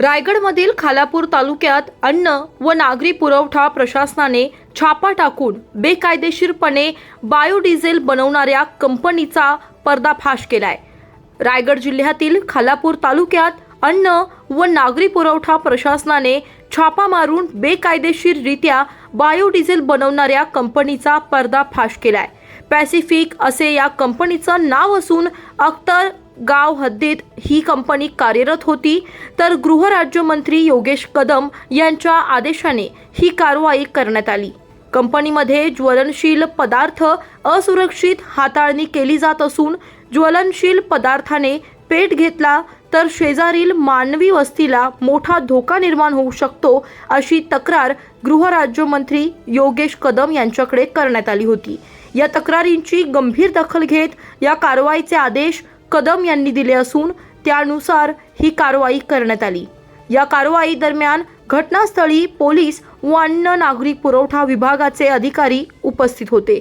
रायगडमधील खालापूर तालुक्यात अन्न व नागरी पुरवठा प्रशासनाने छापा टाकून बेकायदेशीरपणे बायोडिझेल बनवणाऱ्या कंपनीचा पर्दाफाश केलाय. रायगड जिल्ह्यातील खालापूर तालुक्यात अन्न व नागरी पुरवठा प्रशासनाने छापा मारून बेकायदेशीररित्या बायोडिझेल बनवणाऱ्या कंपनीचा पर्दाफाश केलाय. पॅसिफिक असे या कंपनीचं नाव असून अख्तर गाव हद्दीत ही कंपनी कार्यरत होती. तर गृहराज्यमंत्री योगेश कदम यांच्या आदेशाने ही कारवाई करण्यात आली. कंपनीमध्ये ज्वलनशील पदार्थ असुरक्षित हाताळणी केली जात असून ज्वलनशील पदार्थाने पेट घेतला तर शेजारील मानवी वस्तीला मोठा धोका निर्माण होऊ शकतो अशी तक्रार गृहराज्यमंत्री योगेश कदम यांच्याकडे करण्यात आली होती. या तक्रारींची गंभीर दखल घेत या कारवाईचे आदेश कदम यांनी दिले असून त्यानुसार ही कारवाई करण्यात आली. या कारवाई दरम्यान घटनास्थळी पोलीस व अन्न नागरी पुरवठा विभागाचे अधिकारी उपस्थित होते.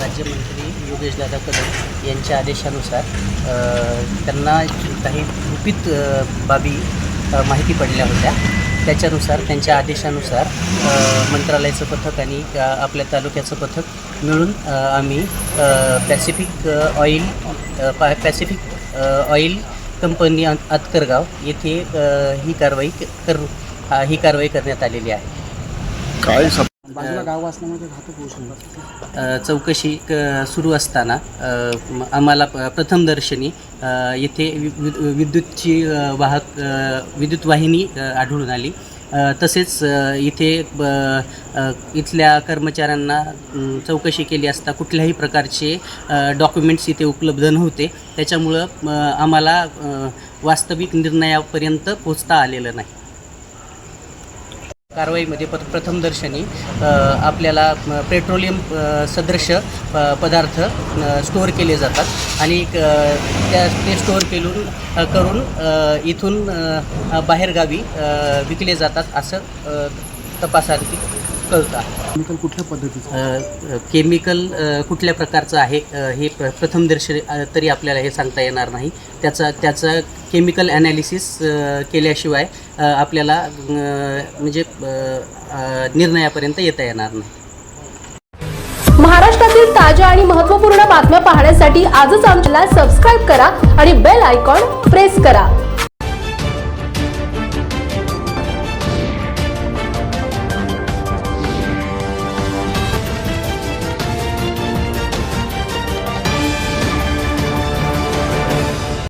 राज्यमंत्री योगेशदादा कदम यांच्या आदेशानुसार त्यांना काही गुपित बाबी माहिती पडल्या होत्या. त्याच्यानुसार त्यांच्या आदेशानुसार मंत्रालयाचं पथक आणि आपल्या तालुक्याचं पथक मिळून आम्ही Pacific oil Pacific oil company अं- अतकरगाव येथे ही कारवाई कर ही कारवाई करण्यात आलेली आहे. काय बाजूला गाव असल्यामुळे ते घातक होऊ शकतात. अ, चौकशी क सुरू असताना अ, आम्हाला प- प्रथमदर्शनी अ, येथे वि वि- विद्युतची अ, वाहक अ, विद्युत वाहिनी अ, आढळून आली. अ, तसेच अ, इथे ब अ, इथल्या कर्मचाऱ्यांना अम, चौकशी केली असता कुठल्याही प्रकारचे डॉक्युमेंट्स इथे उपलब्ध नव्हते. त्याच्यामुळं आम्हाला अ, वास्तविक निर्णयापर्यंत पोचता आलेलं नाही. कारवाईमध्ये प प्रथमदर्शनी आपल्याला पेट्रोलियम सदृश प पदार्थ स्टोअर केले जातात. आणि त्या ते स्टोअर केलून करून इथून बाहेरगावी विकले जातात असं तपासात कळतं. केमिकल कुठल्या पद्धतीचं? केमिकल कुठल्या प्रकारचं आहे हे प्र प्रथमदर्शनी तरी आपल्याला हे सांगता येणार नाही. त्याचा त्याचं केमिकल ॲनालिसिस केल्याशिवाय आपल्याला म्हणजे निर्णयापर्यंत येता येणार नाही. महाराष्ट्रातील ताज्या आणि महत्त्वपूर्ण बातम्या पाहण्यासाठी आजच आमच्याला सबस्क्राईब करा आणि बेल आयकॉन प्रेस करा.